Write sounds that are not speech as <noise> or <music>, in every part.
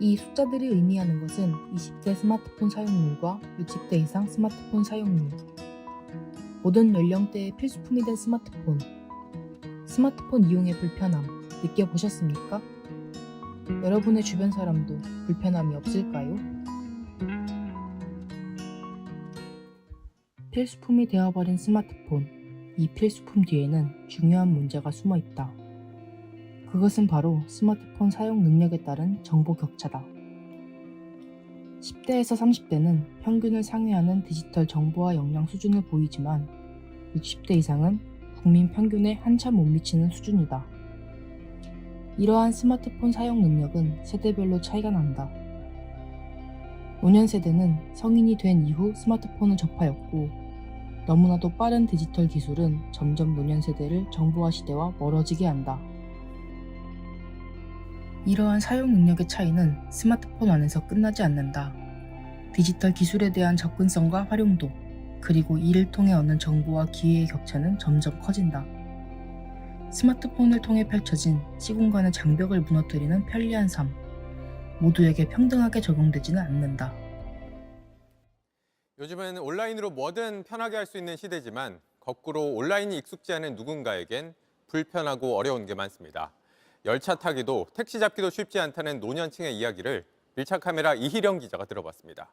이 숫자들이 의미하는 것은 20대 스마트폰 사용률과 60대 이상 스마트폰 사용률. 모든 연령대의 필수품이 된 스마트폰. 스마트폰 이용의 불편함 느껴보셨습니까? 여러분의 주변 사람도 불편함이 없을까요? 필수품이 되어버린 스마트폰. 이 필수품 뒤에는 중요한 문제가 숨어 있다. 그것은 바로 스마트폰 사용 능력에 따른 정보 격차다. 10대에서 30대는 평균을 상회하는 디지털 정보와 역량 수준을 보이지만 60대 이상은 국민 평균에 한참 못 미치는 수준이다. 이러한 스마트폰 사용 능력은 세대별로 차이가 난다. 노년 세대는 성인이 된 이후 스마트폰을 접하였고 너무나도 빠른 디지털 기술은 점점 노년 세대를 정보화 시대와 멀어지게 한다. 이러한 사용 능력의 차이는 스마트폰 안에서 끝나지 않는다. 디지털 기술에 대한 접근성과 활용도, 그리고 이를 통해 얻는 정보와 기회의 격차는 점점 커진다. 스마트폰을 통해 펼쳐진 시공간의 장벽을 무너뜨리는 편리한 삶, 모두에게 평등하게 적용되지는 않는다. 요즘은 온라인으로 뭐든 편하게 할 수 있는 시대지만 거꾸로 온라인이 익숙지 않은 누군가에겐 불편하고 어려운 게 많습니다. 열차 타기도 택시 잡기도 쉽지 않다는 노년층의 이야기를 밀착 카메라 이희령 기자가 들어봤습니다.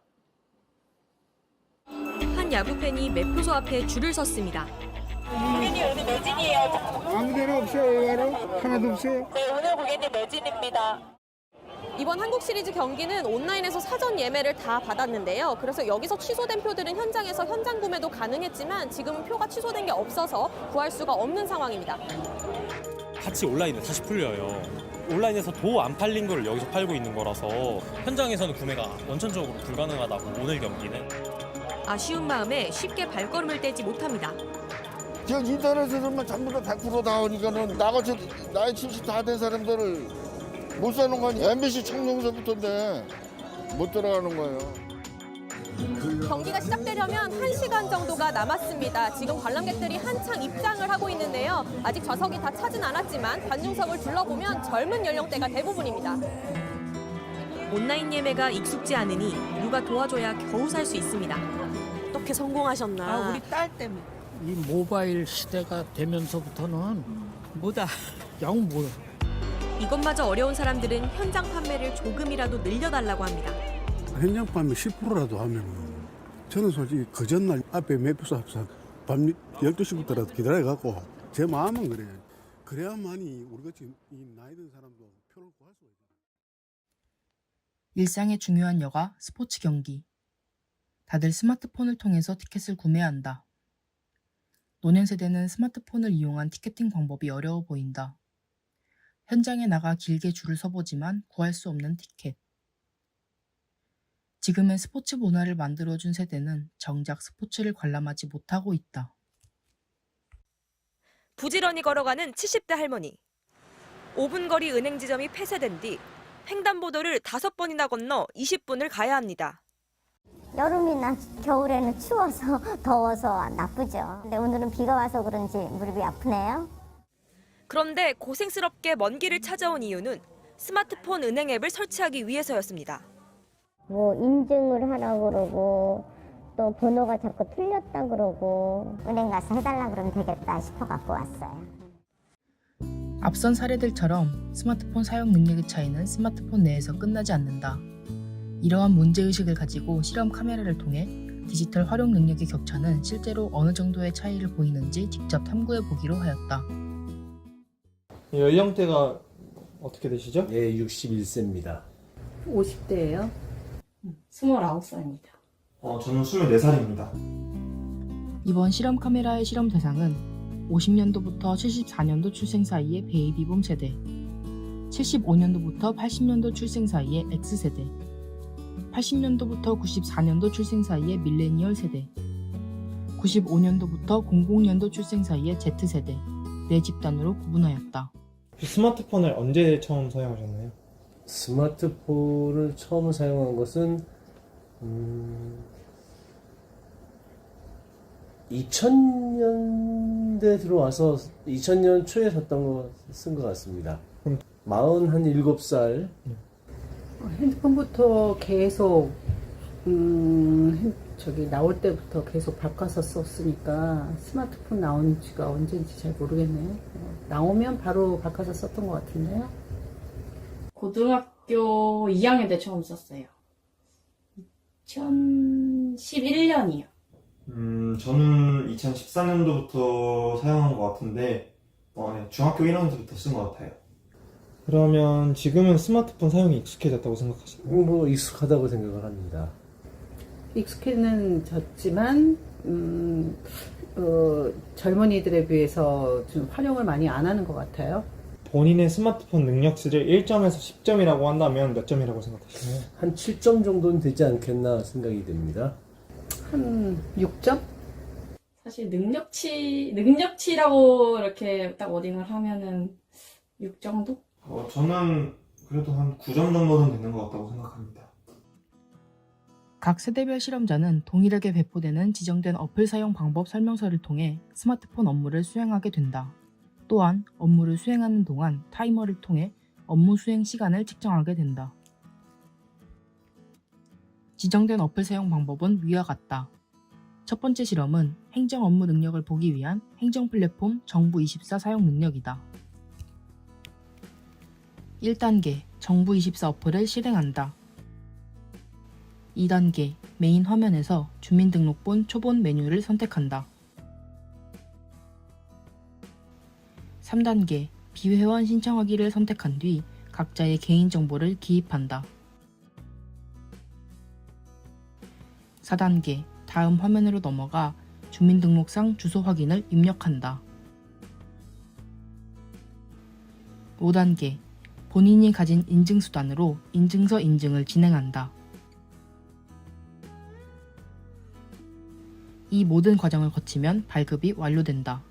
한 야구 팬이 매표소 앞에 줄을 섰습니다. 고객님 오늘 매진이에요. 아무 데나 없어요, 여러 하나도 없어요. 네, 오늘 고객님 매진입니다. 이번 한국 시리즈 경기는 온라인에서 사전 예매를 다 받았는데요. 그래서 여기서 취소된 표들은 현장에서 현장 구매도 가능했지만 지금은 표가 취소된 게 없어서 구할 수가 없는 상황입니다. 같이 온라인에 다시 풀려요. 온라인에서 도 안 팔린 걸 여기서 팔고 있는 거라서 현장에서는 구매가 원천적으로 불가능하다고 오늘 경기는 아쉬운 마음에 쉽게 발걸음을 떼지 못합니다. 지금 인터넷에서만 전부 다 100% 나오니까는 나같이 나이 70 다 된 사람들을 못 사는 거 아니야. MBC 청룡서부터인데 못 들어가는 거예요. 경기가 시작되려면 1시간 정도가 남았습니다. 지금 관람객들이 한창 입장을 하고 있는데요. 아직 좌석이 다 차진 않았지만 관중석을 둘러보면 젊은 연령대가 대부분입니다. 온라인 예매가 익숙지 않으니 누가 도와줘야 겨우 살 수 있습니다. 어떻게 성공하셨나? 아, 우리 딸 때문에. 이 모바일 시대가 되면서부터는 뭐다. 영 뭐, 이것마저 어려운 사람들은 현장 판매를 조금이라도 늘려달라고 합니다. 판매 10%라도 하면은 저는 솔직히 그 전날 앞에 매표소 앞서 밤 12시부터라도 기다려갖고 제 마음은 그래요. 그래야만이 우리같이 이 나이 든 사람도 표를 구할 수가 있어요. 일상의 중요한 여가 스포츠 경기. 다들 스마트폰을 통해서 티켓을 구매한다. 노년 세대는 스마트폰을 이용한 티켓팅 방법이 어려워 보인다. 현장에 나가 길게 줄을 서보지만 구할 수 없는 티켓. 지금의 스포츠 문화를 만들어준 세대는 정작 스포츠를 관람하지 못하고 있다. 부지런히 걸어가는 70대 할머니. 5분 거리 은행 지점이 폐쇄된 뒤 횡단보도를 다섯 번이나 건너 20분을 가야 합니다. 여름이나 겨울에는 추워서 <laughs> 더워서 나쁘죠. 근데 오늘은 비가 와서 그런지 무릎이 아프네요. 그런데 고생스럽게 먼 길을 찾아온 이유는 스마트폰 은행 앱을 설치하기 위해서였습니다. 뭐 인증을 하라고 그러고 또 번호가 자꾸 틀렸다 그러고 은행 가서 해달라 그러면 되겠다 싶어 갖고 왔어요. 앞선 사례들처럼 스마트폰 사용 능력의 차이는 스마트폰 내에서 끝나지 않는다. 이러한 문제의식을 가지고 실험 카메라를 통해 디지털 활용 능력의 격차는 실제로 어느 정도의 차이를 보이는지 직접 탐구해 보기로 하였다. 연령대가 어떻게 되시죠? 예, 61세입니다. 50대예요. 29살입니다. 어, 저는 24살입니다. 이번 실험 카메라의 실험 대상은 50년도부터 74년도 출생 사이의 베이비붐 세대, 75년도부터 80년도 출생 사이의 X세대, 80년도부터 94년도 출생 사이의 밀레니얼 세대, 95년도부터 00년도 출생 사이의 Z세대, 네 집단으로 구분하였다. 스마트폰을 언제 처음 사용하셨나요? 스마트폰을 처음 사용한 것은 음, 2000년대 들어와서 2000년 초에 샀던 거 쓴 것 같습니다. 음. 47살 핸드폰부터 계속 음, 핸- 저기 나올 때부터 계속 바꿔서 썼으니까 스마트폰 나온 지가 언제인지 잘 모르겠네요. 어, 나오면 바로 바꿔서 썼던 것 같은데요. 고등학교 2학년 때 처음 썼어요. 2011년이요. 음, 저는 2014년도부터 사용한 것 같은데, 어, 네, 중학교 1학년 때부터 쓴 것 같아요. 그러면 지금은 스마트폰 사용이 익숙해졌다고 생각하시나요? 뭐 익숙하다고 생각을 합니다. 익숙해는 졌지만 음, 어, 젊은이들에 비해서 좀 활용을 많이 안 하는 것 같아요. 본인의 스마트폰 능력치를 1점에서 10점이라고 한다면 몇 점이라고 생각하시나요? 한 7점 정도는 되지 않겠나 생각이 됩니다. 한 6점? 사실 능력치, 능력치라고 이렇게 딱 워딩을 하면은 6 정도? 어, 저는 그래도 한 9점 정도는 되는 것 같다고 생각합니다. 각 세대별 실험자는 동일하게 배포되는 지정된 어플 사용 방법 설명서를 통해 스마트폰 업무를 수행하게 된다. 또한 업무를 수행하는 동안 타이머를 통해 업무 수행 시간을 측정하게 된다. 지정된 어플 사용 방법은 위와 같다. 첫 번째 실험은 행정 업무 능력을 보기 위한 행정 플랫폼 정부24 사용 능력이다. 1단계 정부24 어플을 실행한다. 2단계 메인 화면에서 주민등록본 초본 메뉴를 선택한다. 3단계 비회원 신청하기를 선택한 뒤 각자의 개인정보를 기입한다. 4단계 다음 화면으로 넘어가 주민등록상 주소 확인을 입력한다. 5단계 본인이 가진 인증수단으로 인증서 인증을 진행한다. 이 모든 과정을 거치면 발급이 완료된다.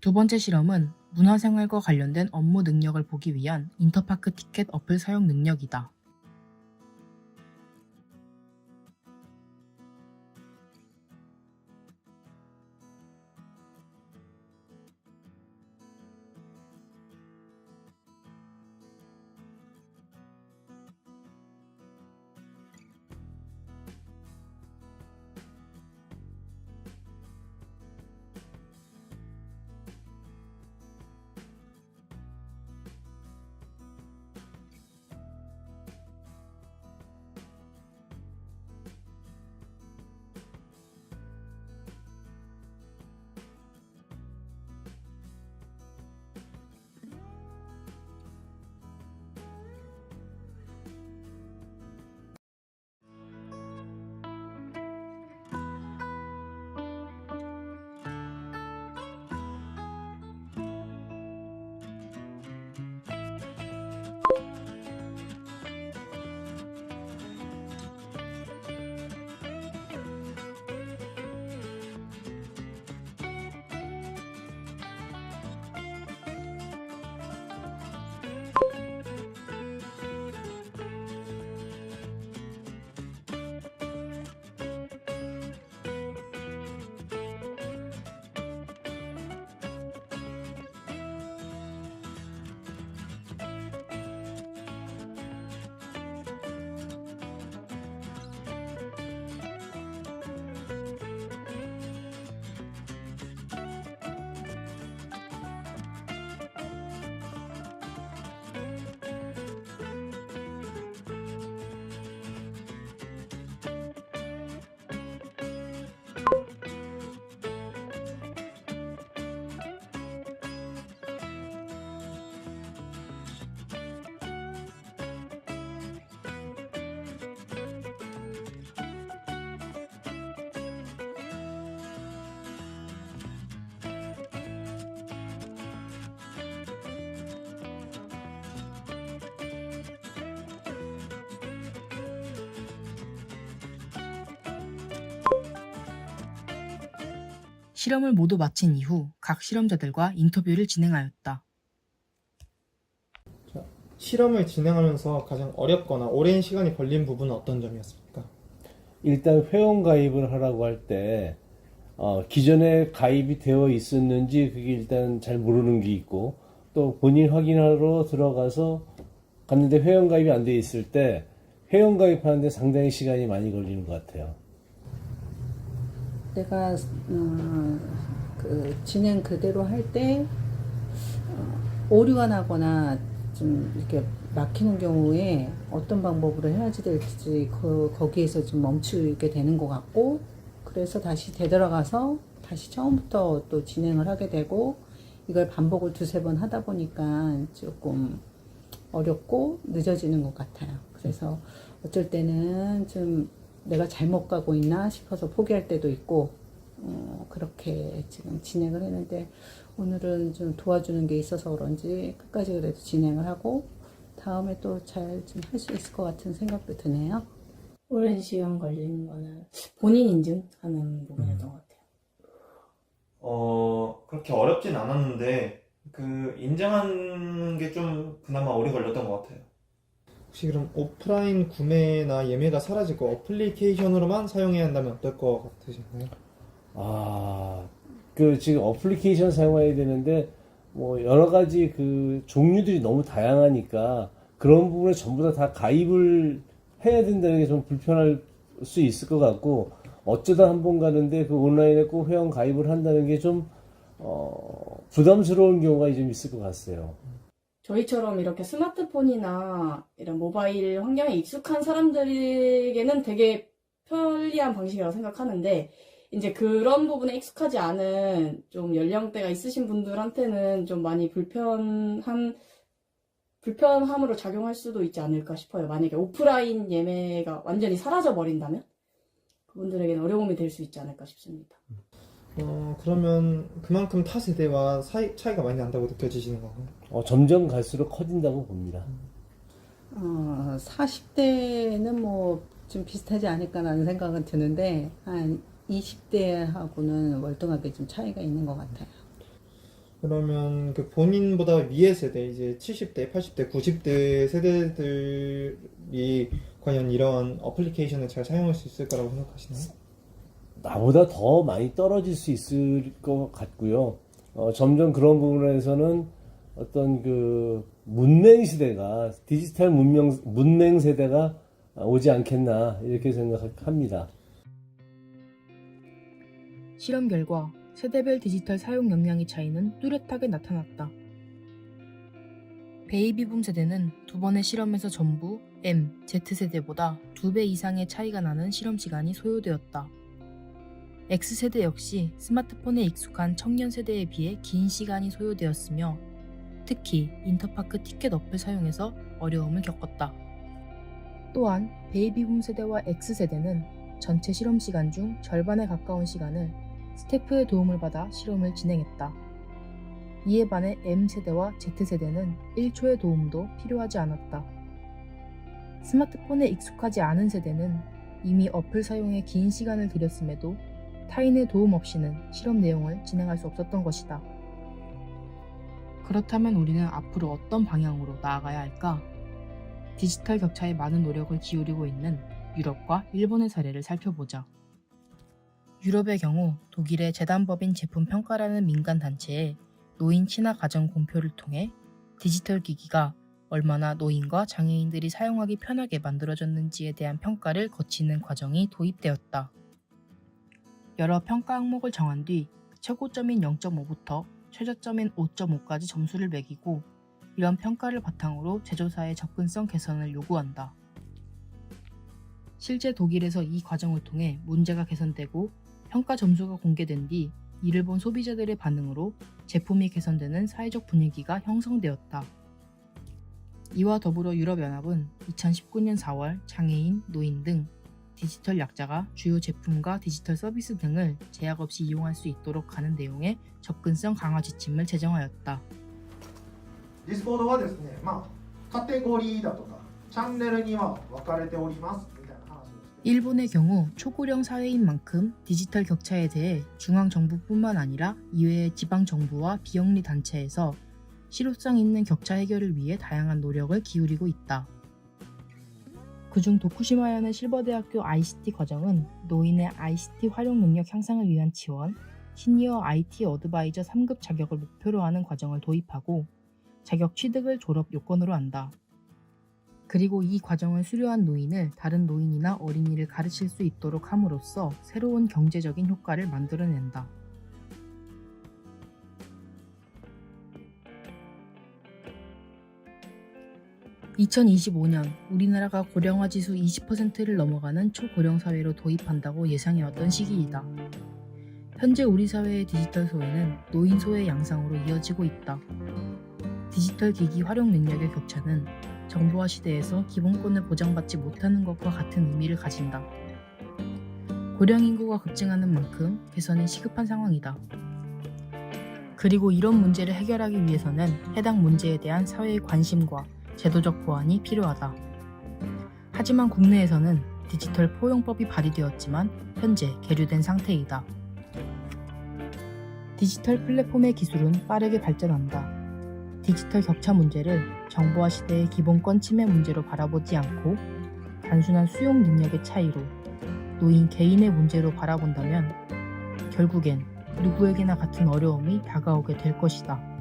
두 번째 실험은 문화생활과 관련된 업무 능력을 보기 위한 인터파크 티켓 어플 사용 능력이다. 실험을 모두 마친 이후 각 실험자들과 인터뷰를 진행하였다. 실험을 진행하면서 가장 어렵거나 오랜 시간이 걸린 부분은 어떤 점이었습니까? 일단 회원 가입을 하라고 할때 어, 기존에 가입이 되어 있었는지 그게 일단 잘 모르는 게 있고 또 본인 확인하러 들어가서 갔는데 회원 가입이 안 돼 있을 때 회원 가입하는데 상당히 시간이 많이 걸리는 것 같아요. 내가 어, 그 진행 그대로 할때 어, 오류가 나거나 좀 이렇게 막히는 경우에 어떤 방법으로 해야지 될지 그, 거기에서 좀 멈추게 되는 것 같고 그래서 다시 되돌아가서 다시 처음부터 또 진행을 하게 되고 이걸 반복을 두세 번 하다 보니까 조금 어렵고 늦어지는 것 같아요. 그래서 어쩔 때는 좀 내가 잘못 가고 있나 싶어서 포기할 때도 있고 어, 그렇게 지금 진행을 했는데 오늘은 좀 도와주는 게 있어서 그런지 끝까지 그래도 진행을 하고 다음에 또 잘 좀 할 수 있을 것 같은 생각도 드네요. 오랜 시간 걸리는 거는 본인 인증하는 부분이었던 것 같아요. 어, 그렇게 어렵진 않았는데, 그, 인정하는 게 좀 그나마 오래 걸렸던 것 같아요. 혹시 그럼 오프라인 구매나 예매가 사라지고 어플리케이션으로만 사용해야 한다면 어떨 것 같으신가요? 아, 그 지금 어플리케이션 사용해야 되는데 뭐 여러 가지 그 종류들이 너무 다양하니까 그런 부분에 전부 다 다 가입을 해야 된다는 게 좀 불편할 수 있을 것 같고 어쩌다 한 번 가는데 그 온라인에 꼭 회원 가입을 한다는 게 좀 어, 부담스러운 경우가 좀 있을 것 같아요. 저희처럼 이렇게 스마트폰이나 이런 모바일 환경에 익숙한 사람들에게는 되게 편리한 방식이라고 생각하는데, 이제 그런 부분에 익숙하지 않은 좀 연령대가 있으신 분들한테는 좀 많이 불편한, 불편함으로 작용할 수도 있지 않을까 싶어요. 만약에 오프라인 예매가 완전히 사라져 버린다면? 그분들에게는 어려움이 될 수 있지 않을까 싶습니다. 어, 그러면 그만큼 타 세대와 사이, 차이가 많이 난다고 느껴지시는 건가요? 어, 점점 갈수록 커진다고 봅니다. 어, 40대는 뭐 좀 비슷하지 않을까라는 생각은 드는데 한 20대하고는 월등하게 좀 차이가 있는 것 같아요. 그러면 그 본인보다 위의 세대, 이제 70대, 80대, 90대 세대들이 과연 이런 어플리케이션을 잘 사용할 수 있을 거라고 생각하시나요? 나보다 더 많이 떨어질 수 있을 것 같고요. 어, 점점 그런 부분에서는 어떤 그 문맹 시대가 디지털 문명 문맹 세대가 오지 않겠나 이렇게 생각합니다. 실험 결과 세대별 디지털 사용 역량의 차이는 뚜렷하게 나타났다. 베이비붐 세대는 두 번의 실험에서 전부 M, Z세대보다 두 배 이상의 차이가 나는 실험 시간이 소요되었다. X세대 역시 스마트폰에 익숙한 청년 세대에 비해 긴 시간이 소요되었으며 특히 인터파크 티켓 어플 사용에서 어려움을 겪었다. 또한 베이비붐 세대와 X세대는 전체 실험 시간 중 절반에 가까운 시간을 스태프의 도움을 받아 실험을 진행했다. 이에 반해 M세대와 Z세대는 1초의 도움도 필요하지 않았다. 스마트폰에 익숙하지 않은 세대는 이미 어플 사용에 긴 시간을 들였음에도 타인의 도움 없이는 실험 내용을 진행할 수 없었던 것이다. 그렇다면 우리는 앞으로 어떤 방향으로 나아가야 할까? 디지털 격차에 많은 노력을 기울이고 있는 유럽과 일본의 사례를 살펴보자. 유럽의 경우 독일의 재단법인 제품평가라는 민간 단체에 노인 친화 가정 공표를 통해 디지털 기기가 얼마나 노인과 장애인들이 사용하기 편하게 만들어졌는지에 대한 평가를 거치는 과정이 도입되었다. 여러 평가 항목을 정한 뒤 최고점인 0.5부터 최저점인 5.5까지 점수를 매기고 이런 평가를 바탕으로 제조사의 접근성 개선을 요구한다. 실제 독일에서 이 과정을 통해 문제가 개선되고 평가 점수가 공개된 뒤 이를 본 소비자들의 반응으로 제품이 개선되는 사회적 분위기가 형성되었다. 이와 더불어 유럽연합은 2019년 4월 장애인, 노인 등 디지털 약자가 주요 제품과 디지털 서비스 등을 제약 없이 이용할 수 있도록 하는 내용의 접근성 강화 지침을 제정하였다. ディスコードはですね、まあ、カテゴリーだとか、チャンネルには分かれておりますみたいな話をして 일본의 경우 초고령 사회인 만큼 디지털 격차에 대해 중앙정부뿐만 아니라 이외의 지방정부와 비영리 단체에서 실효성 있는 격차 해결을 위해 다양한 노력을 기울이고 있다. 그중 도쿠시마현의 실버대학교 ICT 과정은 노인의 ICT 활용 능력 향상을 위한 지원, 시니어 IT 어드바이저 3급 자격을 목표로 하는 과정을 도입하고 자격 취득을 졸업 요건으로 한다. 그리고 이 과정을 수료한 노인을 다른 노인이나 어린이를 가르칠 수 있도록 함으로써 새로운 경제적인 효과를 만들어낸다. (2025년) 우리나라가 고령화 지수 20%를 넘어가는 초고령 사회로 도입한다고 예상해왔던 시기이다. 현재 우리 사회의 디지털 소외는 노인 소외 양상으로 이어지고 있다. 디지털 기기 활용 능력의 격차는 정보화 시대에서 기본권을 보장받지 못하는 것과 같은 의미를 가진다. 고령 인구가 급증하는 만큼 개선이 시급한 상황이다. 그리고 이런 문제를 해결하기 위해서는 해당 문제에 대한 사회의 관심과 제도적 보완이 필요하다. 하지만 국내에서는 디지털 포용법이 발의되었지만 현재 계류된 상태이다. 디지털 플랫폼의 기술은 빠르게 발전한다. 디지털 격차 문제를 정보화 시대의 기본권 침해 문제로 바라보지 않고 단순한 수용 능력의 차이로 노인 개인의 문제로 바라본다면 결국엔 누구에게나 같은 어려움이 다가오게 될 것이다.